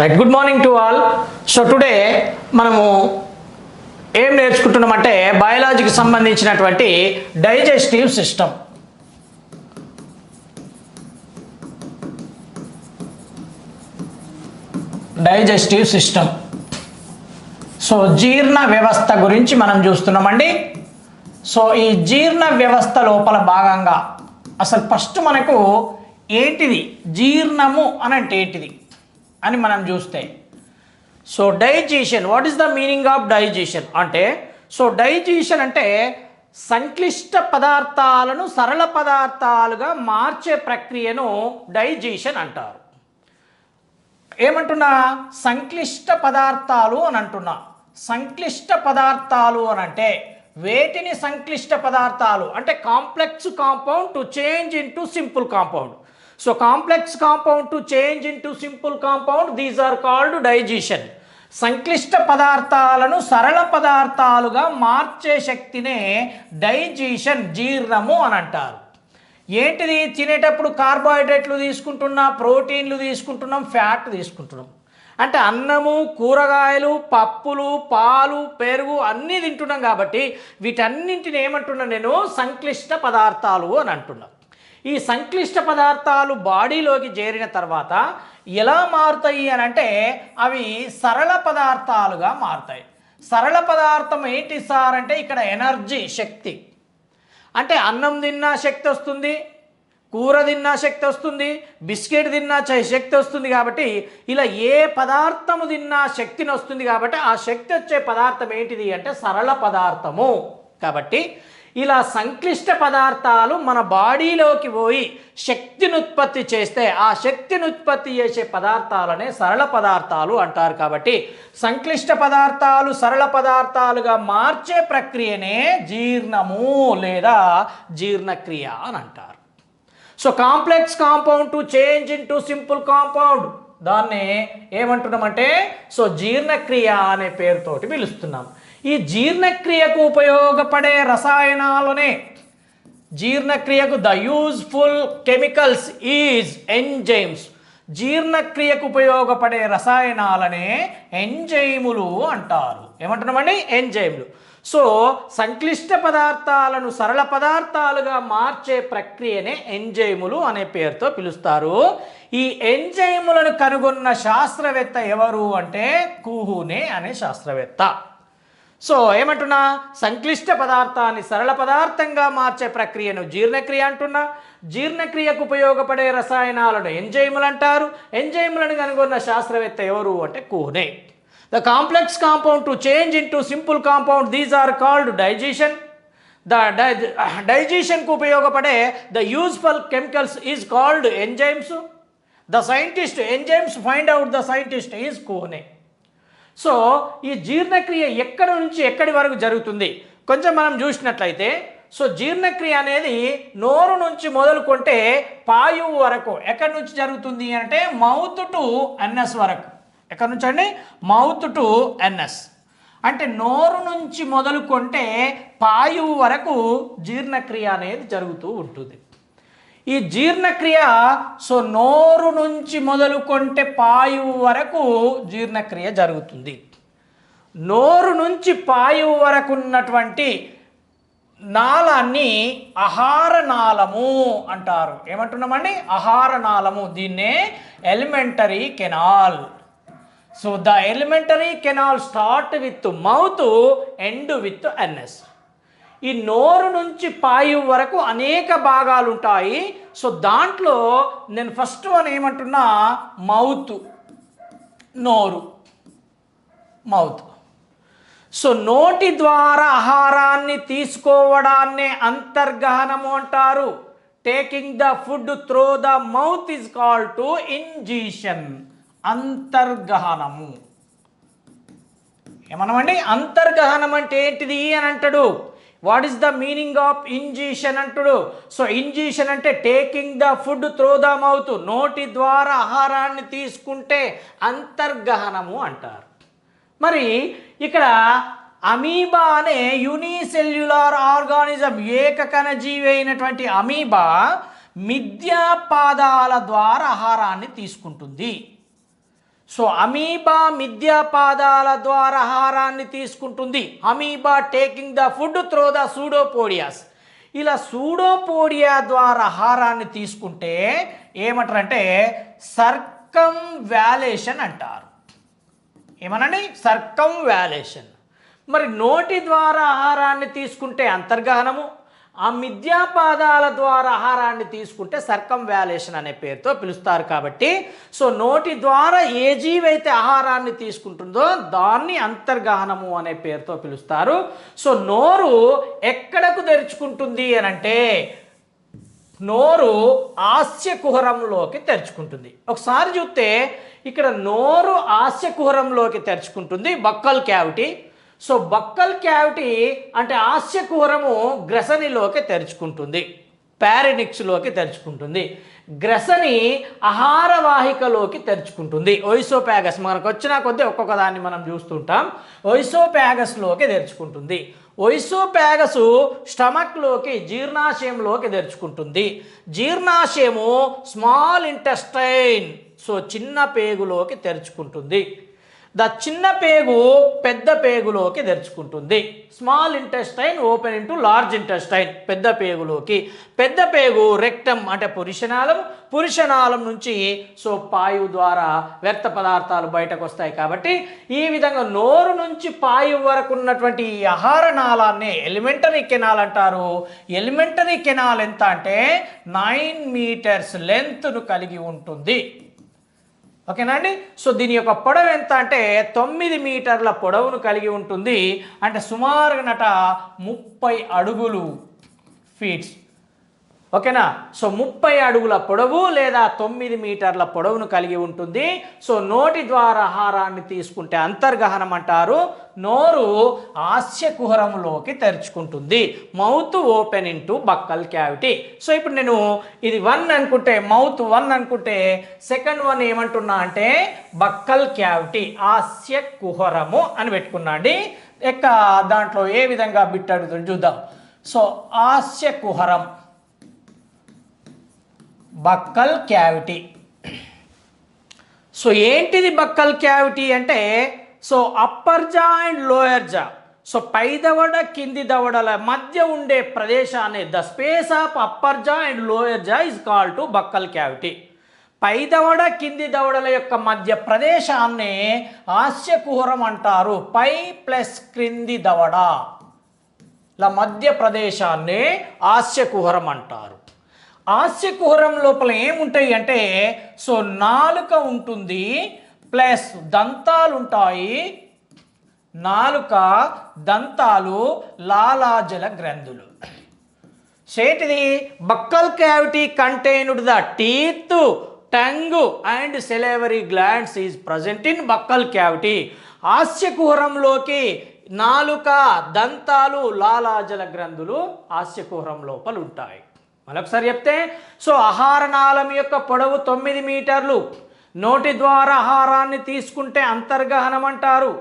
Right good morning to all so today మనము ఏం నేర్చుకుంటున్నామంటే బయాలజీకి సంబంధించినటువంటి digestive system digestive system so జీర్ణ వ్యవస్థ గురించి మనం చూస్తున్నామండి. సో ఈ జీర్ణ వ్యవస్థ లోపల భాగంగా అసలు ఫస్ట్ మనకు ఏంటిది? జీర్ణము అనంటే ఏంటిది? అని మనం చూస్తే. So digestion what is the meaning of digestion అంటే సో డైజెషన్ అంటే సంక్లిష్ట పదార్థాలను సరళ పదార్థాలుగా మార్చే ప్రక్రియను డైజెషన్ అంటారు. ఏమంటున్నా? సంక్లిష్ట పదార్థాలు అని అంటున్నా. సంక్లిష్ట పదార్థాలు అని అంటే వేటిని సంక్లిష్ట పదార్థాలు అంటే complex compound to change into simple compound so complex compound to change into simple compound these are called digestion సంక్లిష్ట పదార్థాలను సరళ పదార్థాలుగా మార్చే శక్తినే డైజెషన్ జీర్ణము అని అంటారు. ఏంటిది? తినేటప్పుడు కార్బోహైడ్రేట్లు తీసుకుంటున్నాం ప్రోటీన్లు తీసుకుంటున్నాం ఫ్యాట్ తీసుకుంటున్నాం. అంటే అన్నము కూరగాయలు పప్పులు పాలు పెరుగు అన్నీ తింటున్నాం కాబట్టి వీటన్నింటిని ఏమంటున్నా నేను? సంక్లిష్ట పదార్థాలు అని అంటున్నాను ఈ సంక్లిష్ట పదార్థాలు బాడీలోకి చేరిన తర్వాత ఎలా మారుతాయి అని అంటే అవి సరళ పదార్థాలుగా మారుతాయి. సరళ పదార్థం ఏంటి సార్ అంటే ఇక్కడ ఎనర్జీ శక్తి. అంటే అన్నం తిన్నా శక్తి వస్తుంది కూర తిన్నా శక్తి వస్తుంది బిస్కెట్ తిన్నా చ- శక్తి వస్తుంది కాబట్టి ఇలా ఏ పదార్థము తిన్నా శక్తిని వస్తుంది కాబట్టి ఆ శక్తి వచ్చే పదార్థం ఏంటిది అంటే సరళ పదార్థము. కాబట్టి ఇలా సంక్లిష్ట పదార్థాలు మన బాడీలోకి పోయి శక్తిని ఉత్పత్తి చేస్తే ఆ శక్తిని ఉత్పత్తి చేసే పదార్థాలనే సరళ పదార్థాలు అంటారు కాబట్టి సంక్లిష్ట పదార్థాలు సరళ పదార్థాలుగా మార్చే ప్రక్రియనే జీర్ణము లేదా జీర్ణక్రియ అని అంటారు. So complex compound to change into simple compound. దాన్ని ఏమంటున్నామంటే సో జీర్ణక్రియ అనే పేరుతోటి పిలుస్తున్నాం. ఈ జీర్ణక్రియకు ఉపయోగపడే రసాయనాలనే. జీర్ణక్రియకు the useful chemicals is enzymes జీర్ణక్రియకు ఉపయోగపడే రసాయనాలనే ఎంజైములు అంటారు. ఏమంటున్నామండి? ఎంజైములు సో సంక్లిష్ట పదార్థాలను సరళ పదార్థాలుగా మార్చే ప్రక్రియనే ఎంజైములు అనే పేరుతో పిలుస్తారు. ఈ ఎంజైములను కనుగొన్న శాస్త్రవేత్త ఎవరు అంటే? కూహునే అనే శాస్త్రవేత్త. సో ఏమంటున్నా? సంక్లిష్ట పదార్థాన్ని సరళ పదార్థంగా మార్చే ప్రక్రియను జీర్ణక్రియ అంటున్నా. జీర్ణక్రియకు ఉపయోగపడే రసాయనాలను ఎంజైములు అంటారు. ఎంజైములను కనుగొన్న శాస్త్రవేత్త ఎవరు అంటే Kuhne. The complex compound to change into simple compound these are called digestion the డైజెషన్కు ఉపయోగపడే the useful chemicals is called enzymes the scientist enzymes find out the scientist is Kuhne. So ఈ జీర్ణక్రియ ఎక్కడి నుంచి ఎక్కడి వరకు జరుగుతుంది? కొంచెం మనం చూసినట్లయితే సో జీర్ణక్రియ అనేది నోరు నుంచి మొదలుకుంటే పాయువు వరకు ఎక్కడి నుంచి జరుగుతుంది అంటే మౌత్ టు ఎన్ఎస్ వరకు. ఎక్కడి నుంచి అండి? Mouth to anus. అంటే నోరు నుంచి మొదలుకుంటే పాయువు వరకు జీర్ణక్రియ అనేది జరుగుతూ ఉంటుంది. ఈ జీర్ణక్రియ సో నోరు నుంచి మొదలుకొంటే పాయువు వరకు జీర్ణక్రియ జరుగుతుంది. నోరు నుంచి పాయువు వరకు ఉన్నటువంటి నాళాన్ని ఆహార నాళము అంటారు. ఏమంటున్నామండి? ఆహార నాళము. దీన్నే alimentary canal. So the alimentary canal start with mouth end with anus. ఈ నోరు నుంచి పాయు వరకు అనేక భాగాలు ఉంటాయి సో దాంట్లో నేను ఫస్ట్ వన్ ఏమంటున్నా మౌత్. నోరు. మౌత్. సో నోటి ద్వారా ఆహారాన్ని తీసుకోవడాన్నే అంతర్గహనము అంటారు. Taking the food through the mouth is called ingestion అంతర్గహనము. ఏమనమండి? అంతర్గహనం అంటే ఏంటిది అని అంటాడు. What is the meaning of ingestion అంటుడు? So ingestion అంటే taking the food through the mouth నోటి ద్వారా ఆహారాన్ని తీసుకుంటే అంతర్గహనము అంటారు. మరి ఇక్కడ అమీబా అనే యూనిసెల్యులార్ ఆర్గానిజం ఏకకణ జీవి అయినటువంటి అమీబా మిథ్యాపాదాల ద్వారా ఆహారాన్ని తీసుకుంటుంది. సో అమీబా మిథ్యాపాదాల ద్వారా ఆహారాన్ని తీసుకుంటుంది. Amoeba taking the food through the pseudopodias. ఇలా సూడోపోడియా ద్వారా ఆహారాన్ని తీసుకుంటే ఏమంటారంటే సర్కం వ్యాలేషన్ అంటారు. ఏమనండి? సర్కం వ్యాలేషన్ మరి నోటి ద్వారా ఆహారాన్ని తీసుకుంటే అంతర్గహనము? ఆ మిథ్యాపాదాల ద్వారా ఆహారాన్ని తీసుకుంటే సర్కం వ్యాలేషన్ అనే పేరుతో పిలుస్తారు కాబట్టి సో నోటి ద్వారా ఏ జీవైతే ఆహారాన్ని తీసుకుంటుందో దాన్ని అంతర్గాహనము అనే పేరుతో పిలుస్తారు. సో నోరు ఎక్కడకు తెరుచుకుంటుంది అని అంటే నోరు ఆస్య కుహరంలోకి తెరుచుకుంటుంది. ఒకసారి చూస్తే ఇక్కడ నోరు ఆస్య కుహరంలోకి తెరుచుకుంటుంది buccal cavity. So buccal cavity అంటే ఆస్యకూరము గ్రసనిలోకి తెరుచుకుంటుంది. ప్యారినిక్స్లోకి తెరుచుకుంటుంది. గ్రసని ఆహారవాహికలోకి తెరుచుకుంటుంది. ఒయిసోపాగస్ మనకు వచ్చిన కొద్దీ ఒక్కొక్క దాన్ని మనం చూస్తుంటాం. ఒయిసోపాగస్లోకి తెరుచుకుంటుంది. ఒయిసోప్యాగసు స్టమక్లోకి జీర్ణాశయంలోకి తెరుచుకుంటుంది. జీర్ణాశయము స్మాల్ ఇంటెస్టైన్ సో చిన్న పేగులోకి తెరుచుకుంటుంది. ద చిన్న పేగు పెద్ద పేగులోకి తెరుచుకుంటుంది. Small intestine open into large intestine. పెద్ద పేగులోకి. పెద్ద పేగు రెక్టం అంటే పురుషనాళం. పురుషనాళం నుంచి సో పాయువు ద్వారా వ్యర్థ పదార్థాలు బయటకు వస్తాయి కాబట్టి ఈ విధంగా నోరు నుంచి పాయువు వరకు ఉన్నటువంటి ఈ ఆహార నాళాన్ని ఎలిమెంటరీ కెనాల్ అంటారు. ఎలిమెంటరీ కెనాల్ ఎంత అంటే నైన్ మీటర్స్ లెంత్ను కలిగి ఉంటుంది. ఓకేనా అండి? సో దీని యొక్క పొడవు ఎంత అంటే తొమ్మిది మీటర్ల పొడవును కలిగి ఉంటుంది. అంటే సుమారుగా నట ముప్పై అడుగులు ఫీట్స్ ఓకేనా? సో ముప్పై అడుగుల పొడవు లేదా తొమ్మిది మీటర్ల పొడవును కలిగి ఉంటుంది. సో నోటి ద్వారా ఆహారాన్ని తీసుకుంటే అంతర్గహనం అంటారు. నోరు ఆస్యకుహరంలోకి తెరుచుకుంటుంది. Mouth open into buccal cavity. So ఇప్పుడు నేను ఇది వన్ అనుకుంటే మౌత్ వన్ అనుకుంటే సెకండ్ వన్ ఏమంటున్నా అంటే బక్కల్ క్యావిటీ ఆస్య కుహరము అని పెట్టుకున్నా అండి. ఎక్క దాంట్లో ఏ విధంగా బిట్ అడుగుతుంది చూద్దాం. సో ఆస్య కుహరం. Buccal cavity. సో ఏంటిది బక్కల్ క్యావిటీ అంటే so upper jaw and lower jaw. So పై దవడ కింది దవడల మధ్య ఉండే ప్రదేశాన్ని the space of upper jaw and lower jaw is called buccal cavity. పై దవడ కింది దవడల యొక్క మధ్య ప్రదేశాన్ని హాస్యకుహరం అంటారు. పై ప్లస్ క్రింది దవడ. ల మధ్య ప్రదేశాన్ని హాస్యకుహరం అంటారు. హాస్యకుహరం లోపల ఏముంటాయి అంటే సో నాలుక ఉంటుంది ప్లస్ దంతాలు ఉంటాయి నాలుక దంతాలు లాలాజల గ్రంథులు. సేటిది buccal cavity contained the teeth tongue and salivary glands is present in buccal cavity. హాస్యకుహరంలోకి నాలుక దంతాలు లాలాజల గ్రంథులు ఆస్యకుహరం లోపల ఉంటాయి మరొకసారి చెప్తే సో ఆహార నాళం యొక్క పొడవు తొమ్మిది మీటర్లు. నోటి ద్వారా ఆహారాన్ని తీసుకుంటే అంతర్గహనం అంటారు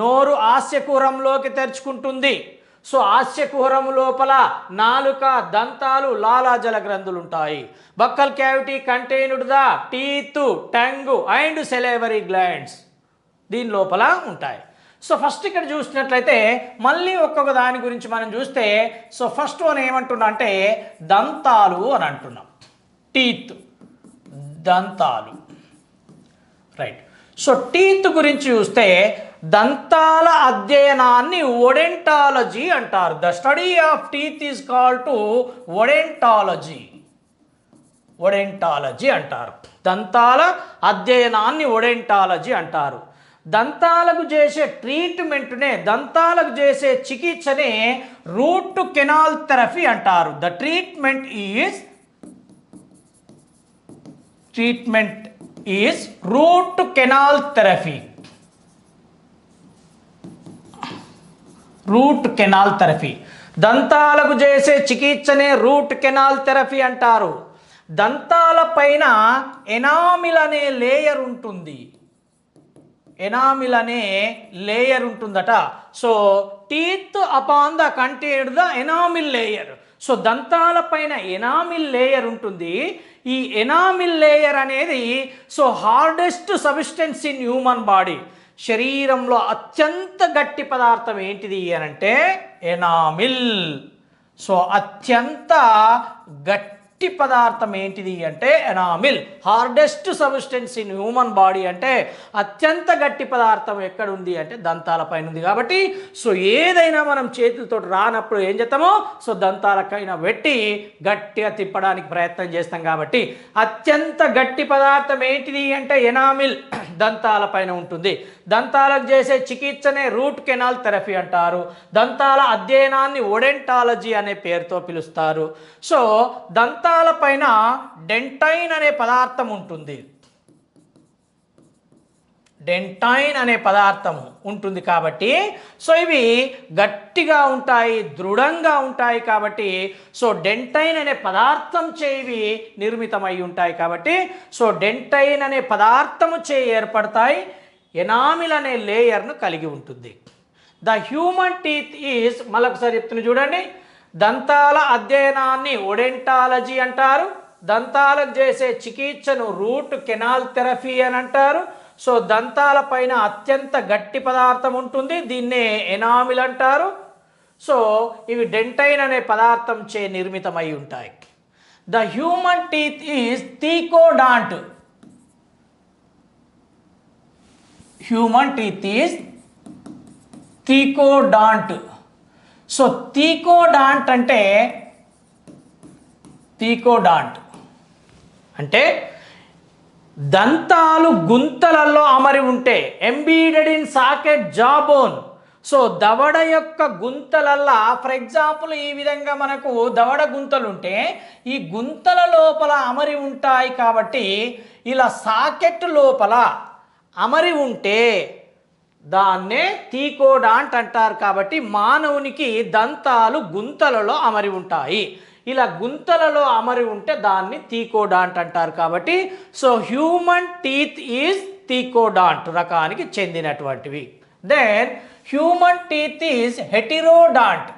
నోరు హాస్యకుహరంలోకి తెరుచుకుంటుంది. సో ఆస్యకుహరం లోపల నాలుక దంతాలు లాలాజల గ్రంథులు ఉంటాయి buccal cavity contained the teeth tongue and salivary glands దీని లోపల ఉంటాయి. సో ఫస్ట్ ఇక్కడ చూసినట్లయితే మళ్ళీ ఒక్కొక్క దాని గురించి మనం చూస్తే సో ఫస్ట్ వన్ ఏమంటున్నా అంటే దంతాలు అని అంటున్నాం. టీత్ దంతాలు. రైట్ సో టీత్ గురించి చూస్తే దంతాల అధ్యయనాన్ని ఒడెంటాలజీ అంటారు. The study of teeth is called odontology. Odontology అంటారు. దంతాల అధ్యయనాన్ని ఒడెంటాలజీ అంటారు. దంతాలకు చేసే ట్రీట్మెంట్నే దంతాలకు చేసే చికిత్సనే రూట్ కెనాల్ థెరపీ అంటారు. The treatment is treatment is root canal therapy. Root canal therapy. దంతాలకు చేసే చికిత్సనే రూట్ కెనాల్ థెరపీ అంటారు. దంతాల పైన ఎనామిల్ అనే లేయర్ ఉంటుంది. ఎనామిల్ అనే లేయర్ ఉంటుందట. So teeth upon the contained the enamel layer. So దంతాల పైన ఎనామిల్ లేయర్ ఉంటుంది. ఈ ఎనామిల్ లేయర్ అనేది so hardest substance in human body శరీరంలో అత్యంత గట్టి పదార్థం ఏంటిది అని అంటే ఎనామిల్. సో అత్యంత గట్టి పదార్థం ఏంటిది అంటే enamel. Hardest substance in human body అంటే అత్యంత గట్టి పదార్థం ఎక్కడ ఉంది అంటే దంతాల పైన ఉంది కాబట్టి సో ఏదైనా మనం చేతులతో రానప్పుడు ఏం చేస్తామో సో దంతాలకైనా పెట్టి గట్టిగా తిప్పడానికి ప్రయత్నం చేస్తాం కాబట్టి. అత్యంత గట్టి పదార్థం ఏంటిది అంటే ఎనామిల్. దంతాల పైన ఉంటుంది. దంతాలకు చేసే చికిత్సనే రూట్ కెనాల్ థెరపీ అంటారు. దంతాల అధ్యయనాన్ని ఒడెంటాలజీ అనే పేరుతో పిలుస్తారు. సో దంతాల పైన డెంటైన్ అనే పదార్థం ఉంటుంది. డెంటైన్ అనే పదార్థం ఉంటుంది కాబట్టి సో ఇవి గట్టిగా ఉంటాయి దృఢంగా ఉంటాయి కాబట్టి సో డెంటైన్ అనే పదార్థం చే ఇవి నిర్మితమై ఉంటాయి కాబట్టి సో డెంటైన్ అనే పదార్థము చే ఏర్పడతాయి. ఎనామిల్ అనే లేయర్ను కలిగి ఉంటుంది. ద హ్యూమన్ టీత్ ఈజ్ మళ్ళొకసారి చెప్తున్నా చూడండి దంతాల అధ్యయనాన్ని ఒడెంటాలజీ అంటారు దంతాలకు చేసే చికిత్సను రూట్ కెనాల్ థెరపీ అని అంటారు. సో దంతాల పైన అత్యంత గట్టి పదార్థం ఉంటుంది దీన్నే ఎనామిల్ అంటారు. సో ఇవి డెంటైన్ అనే పదార్థం చే నిర్మితమై ఉంటాయి. The human teeth is thecodont human teeth is thecodont so thecodont అంటే తీకోడాంట్ అంటే దంతాలు గుంతలలో అమరి ఉంటే embedded in socket jawbone so దవడ యొక్క గుంతలల్లా ఫర్ ఎగ్జాంపుల్ ఈ విధంగా మనకు దవడ గుంతలు ఉంటే ఈ గుంతల లోపల అమరి ఉంటాయి కాబట్టి ఇలా సాకెట్ లోపల అమరి ఉంటే దాన్నే తీకోడాంట్ అంటారు కాబట్టి మానవునికి దంతాలు గుంతలలో అమరి ఉంటాయి. ఇలా గుంతలలో అమరి ఉంటే దాన్ని తీకోడాంట్ అంటారు కాబట్టి so human teeth is thecodont రకానికి చెందినటువంటివి. Then human teeth is heterodont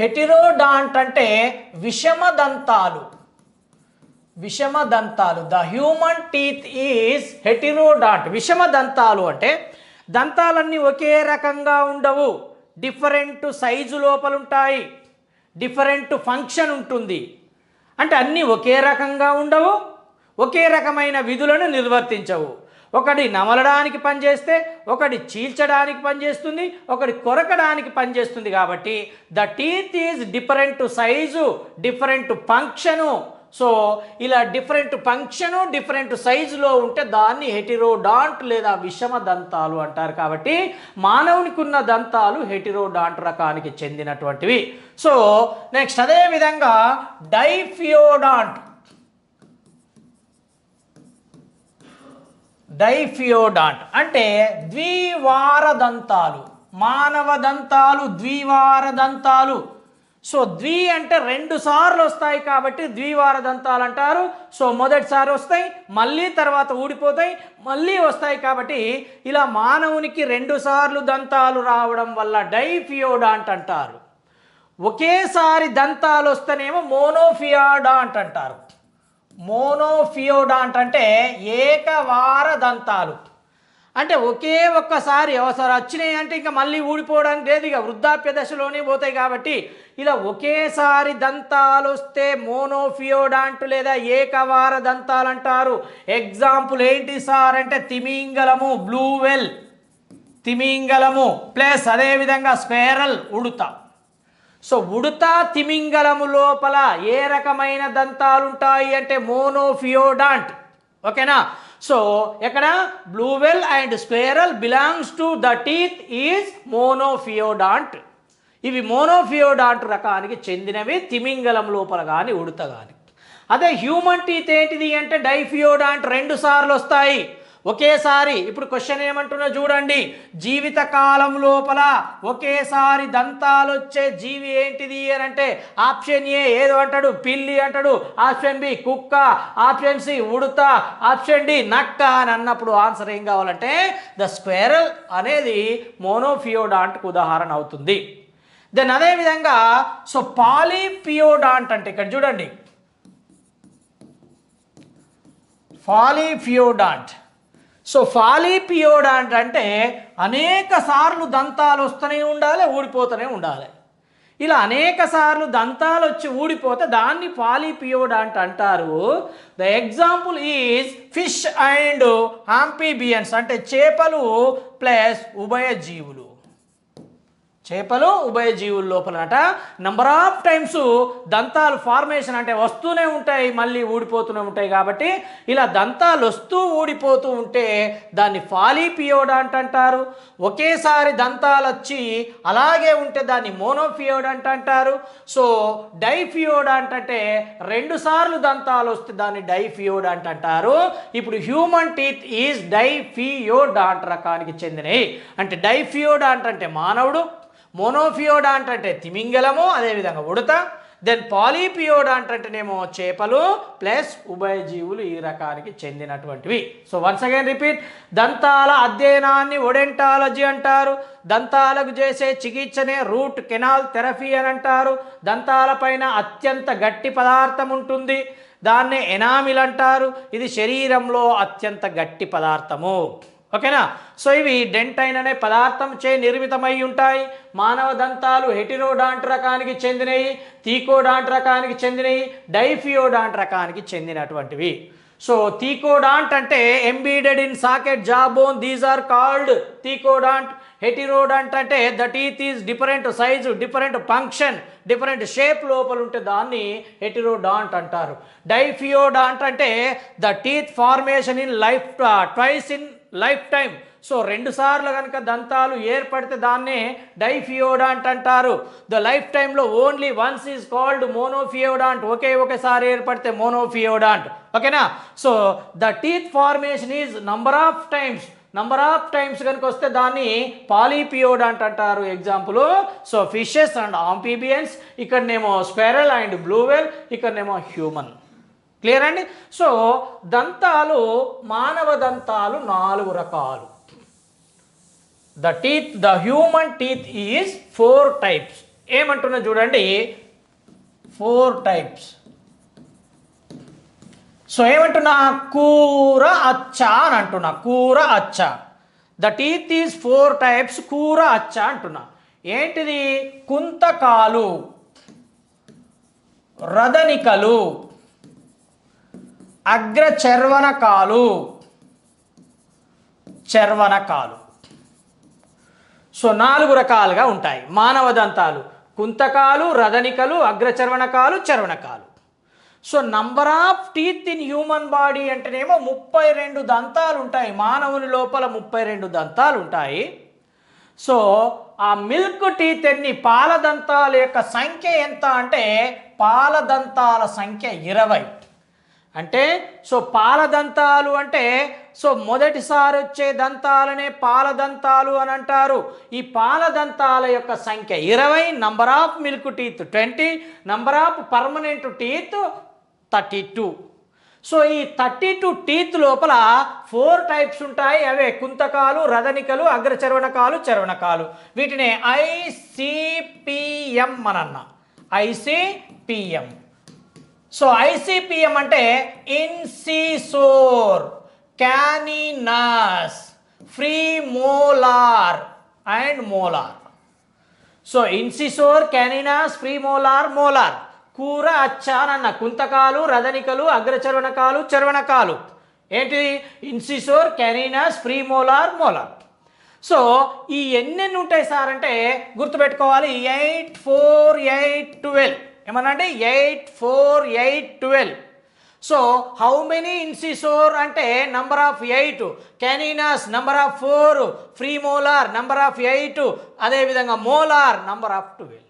heterodont అంటే విషమ దంతాలు. విషమ దంతాలు the human teeth is heterodont విషమ దంతాలు అంటే దంతాలన్నీ ఒకే రకంగా ఉండవు. డిఫరెంట్ సైజు లోపలుంటాయి. డిఫరెంట్ ఫంక్షన్ ఉంటుంది. అంటే అన్నీ ఒకే రకంగా ఉండవు. ఒకే రకమైన విధులను నిర్వర్తించవు. ఒకటి నమలడానికి పనిచేస్తే ఒకటి చీల్చడానికి పనిచేస్తుంది. ఒకటి కొరకడానికి పనిచేస్తుంది కాబట్టి the teeth is different size different function so ఇలా డిఫరెంట్ ఫంక్షను డిఫరెంట్ సైజులో ఉంటే దాన్ని హెటిరోడాంట్ లేదా విషమ దంతాలు అంటారు కాబట్టి మానవునికి ఉన్న దంతాలు హెటిరోడాంట్ రకానికి చెందినటువంటివి. సో నెక్స్ట్ అదే విధంగా డైఫియోడాంట్. డైఫియోడాంట్ అంటే ద్వివార దంతాలు మానవ దంతాలు ద్వివార దంతాలు సో ద్వి అంటే రెండు సార్లు వస్తాయి కాబట్టి ద్వివార దంతాలు అంటారు సో మొదటిసారి వస్తాయి మళ్ళీ తర్వాత ఊడిపోతాయి మళ్ళీ వస్తాయి కాబట్టి ఇలా మానవునికి రెండు సార్లు దంతాలు రావడం వల్ల డైఫియోడాంట్ అంటారు ఒకేసారి దంతాలు వస్తేనేమో మోనోఫియాడాంట్ అంటారు మోనోఫియోడాంట్ అంటే ఏకవార దంతాలు. అంటే ఒకే ఒక్కసారి అవసరం వచ్చినాయి అంటే ఇంకా మళ్ళీ ఊడిపోవడానికి లేదు. ఇక వృద్ధాప్య దశలోనే పోతాయి కాబట్టి ఇలా ఒకేసారి దంతాలు వస్తే మోనోఫియోడాంట్ లేదా ఏకవార దంతాలు అంటారు. ఎగ్జాంపుల్ ఏంటి సార్ అంటే తిమింగలము బ్లూవెల్ తిమింగలము ప్లస్ అదేవిధంగా స్క్వేరల్ ఉడుత. సో ఉడుత తిమింగలము లోపల ఏ రకమైన దంతాలు ఉంటాయి అంటే మోనోఫియోడాంట్. ఓకేనా? సో ఎక్కడ? Blue whale and squirrel belongs to the teeth is monophyodont. ఇవి మోనోఫియోడాంట్ రకానికి చెందినవి తిమింగలం లోపల కానీ ఉడత కానీ అదే హ్యూమన్ టీత్ ఏంటిది అంటే డైఫియోడాంట్ రెండు సార్లు వస్తాయి. ఒకేసారి ఇప్పుడు క్వశ్చన్ ఏమంటున్నా చూడండి. జీవిత కాలం లోపల ఒకేసారి దంతాలు వచ్చే జీవి ఏంటిది అని అంటే ఆప్షన్ ఏ ఏదో అంటాడు. పిల్లి అంటాడు. ఆప్షన్ బి కుక్క. ఆప్షన్ సి ఉడత. ఆప్షన్ డి నక్క అని అన్నప్పుడు ఆన్సర్ ఏం కావాలంటే ద స్క్వేరల్ అనేది మోనోఫియోడాంట్కు ఉదాహరణ అవుతుంది. దెన్ అదేవిధంగా సో పాలిఫియోడాంట్ అంటే ఇక్కడ చూడండి. పాలిఫియోడాంట్. సో ఫాలిపియోడాంట్ అంటే అనేక సార్లు దంతాలు వస్తూనే ఉండాలి ఊడిపోతూనే ఉండాలి. ఇలా అనేక సార్లు దంతాలు వచ్చి ఊడిపోతే దాన్ని పాలిపియోడాంట్ అంటారు. The example is fish and amphibians అంటే చేపలు ప్లస్ ఉభయ జీవులు చేపలు ఉభయజీవుల లోపలనట. నంబర్ ఆఫ్ టైమ్స్ దంతాలు ఫార్మేషన్ అంటే వస్తూనే ఉంటాయి మళ్ళీ ఊడిపోతూనే ఉంటాయి కాబట్టి ఇలా దంతాలు వస్తూ ఊడిపోతూ ఉంటే దాన్ని ఫాలిపియోడాంట్ అంటారు ఒకేసారి దంతాలు వచ్చి అలాగే ఉంటే దాన్ని మోనోఫియోడాంట్ అంటారు సో డైఫియోడాంట్ అంటే రెండు సార్లు దంతాలు వస్తే దాన్ని డైఫియోడాంట్ అంటారు ఇప్పుడు హ్యూమన్ టీత్ ఈజ్ డైఫియోడాంట్ రకానికి చెందినవి అంటే డైఫియోడాంట్ అంటే మానవుడు మోనోఫియోడా అంటే తిమింగలము అదేవిధంగా ఉడత. దెన్ పాలీపియోడా అంటేనేమో చేపలు ప్లస్ ఉభయజీవులు ఈ రకానికి చెందినటువంటివి. సో వన్స్ అగైన్ రిపీట్ దంతాల అధ్యయనాన్ని ఒడెంటాలజీ అంటారు. దంతాలకు చేసే చికిత్సనే రూట్ కెనాల్ థెరపీ అని అంటారు. దంతాలపైన అత్యంత గట్టి పదార్థం ఉంటుంది. దాన్నే ఎనామిల్ అంటారు. ఇది శరీరంలో అత్యంత గట్టి పదార్థము. ఓకేనా? సో ఇవి డెంటైన్ అనే పదార్థం చే నిర్మితమై ఉంటాయి. మానవ దంతాలు హెటిరోడాంట్ రకానికి చెందినవి తీకోడాంట్ రకానికి చెందినవి డైఫియోడాంట్ రకానికి చెందినటువంటివి. సో తీకోడాంట్ అంటే embedded in socket jawbone these are called thecodont. Heterodont అంటే the teeth is different size different function different shape లోపల ఉంటే దాన్ని హెటిరోడాంట్ అంటారు. డైఫియోడాంట్ అంటే the teeth formation in life twice in life time so రెండు సార్లు కనుక దంతాలు ఏర్పడితే దాన్నే డైఫియోడాంట్ అంటారు. ద లైఫ్ టైంలో only once is called monophyodont ఒకే ఒకసారి ఏర్పడితే మోనోఫియోడాంట్ ఓకేనా? So the teeth formation is number of times. Number of times కనుక వస్తే దాన్ని పాలీపియోడాంట్ అంటారు. Example so fishes and amphibians ఇక్కడనేమో స్పెరల్ అండ్ బ్లూవెల్. ఇక్కడనేమో హ్యూమన్. క్లియర్ అండి? సో దంతాలు మానవ దంతాలు నాలుగు రకాలు. The teeth the human teeth is four types ఏమంటున్నా చూడండి? ఫోర్ టైప్స్ సో ఏమంటున్నా? కూర అచ్చ అని అంటున్నా. కూర అచ్చ. The teeth is four types కూర అచ్చ అంటున్నా. ఏంటిది? కుంతకాలు రదనికలు. అగ్ర చర్వనకాలు. చర్వనకాలు సో నాలుగు రకాలుగా ఉంటాయి. మానవ దంతాలు కుంతకాలు రదనికలు అగ్రచర్వణకాలు చర్వణకాలు so number of teeth in human body అంటేనేమో ముప్పై రెండు దంతాలు ఉంటాయి. మానవుని లోపల ముప్పై రెండు దంతాలు ఉంటాయి. సో ఆ మిల్క్ టీత్ ఎన్ని? పాల దంతాల యొక్క సంఖ్య ఎంత అంటే పాల దంతాల సంఖ్య ఇరవై. అంటే సో పాల దంతాలు అంటే సో మొదటిసారి వచ్చే దంతాలనే పాల దంతాలు అని అంటారు. ఈ పాల దంతాల యొక్క సంఖ్య ఇరవై number of milk teeth twenty number of permanent teeth thirty two. So ఈ థర్టీ టూ టీత్ లోపల ఫోర్ టైప్స్ ఉంటాయి. అవే కుంతకాలు రదనికలు అగ్రచర్వణకాలు చర్వణకాలు. వీటిని ఐసిపిఎం అనన్న. ఐసిపిఎం సో ఐసిపిఎం అంటే incisor canines premolar and molar. So incisor canines premolar. Molar కూర అచ్చానన్న కుంతకాలు రదనికలు అగ్రచర్వణకాలు చర్వణకాలు. ఏంటి? Incisor canines premolar molar. So ఈ ఎన్నెన్ని ఉంటాయి సార్ అంటే గుర్తుపెట్టుకోవాలి ఎయిట్ ఫోర్ ఎయిట్ ట్వెల్వ్. ఏమనండి eight four eight twelve. So how many incisor అంటే number of eight canines number of four premolar number of eight అదేవిధంగా molar number of twelve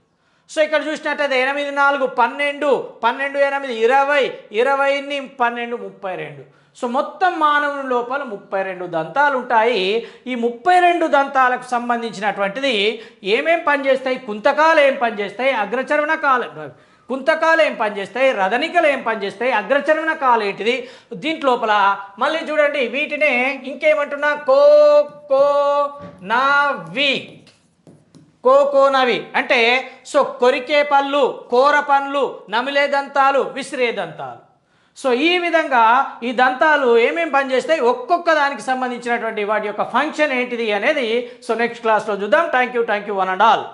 so ఇక్కడ చూసినట్టయితే ఎనిమిది నాలుగు పన్నెండు పన్నెండు ఎనిమిది ఇరవై ఇరవైని పన్నెండు ముప్పై రెండు. సో మొత్తం మానవుని లోపల ముప్పై రెండు దంతాలు ఉంటాయి ఈ ముప్పై రెండు దంతాలకు సంబంధించినటువంటిది ఏమేం పనిచేస్తాయి? కుంతకాలు ఏం పనిచేస్తాయి? అగ్రచర్వణ కాలం కుంతకాలు ఏం పనిచేస్తాయి రథనికలు ఏం పనిచేస్తాయి అగ్రచరణ కాలు ఏంటిది? దీంట్లోపల మళ్ళీ చూడండి వీటినే ఇంకేమంటున్నా? కో కో నా వి. కోకోనవి అంటే సో కొరికే పళ్ళు కోర పండ్లు నమిలే దంతాలు విసిరే దంతాలు. సో ఈ విధంగా ఈ దంతాలు ఏమేం పనిచేస్తాయి ఒక్కొక్క దానికి సంబంధించినటువంటి వాటి యొక్క ఫంక్షన్ ఏంటిది అనేది సో నెక్స్ట్ క్లాస్లో చూద్దాం. Thank you thank you one and all.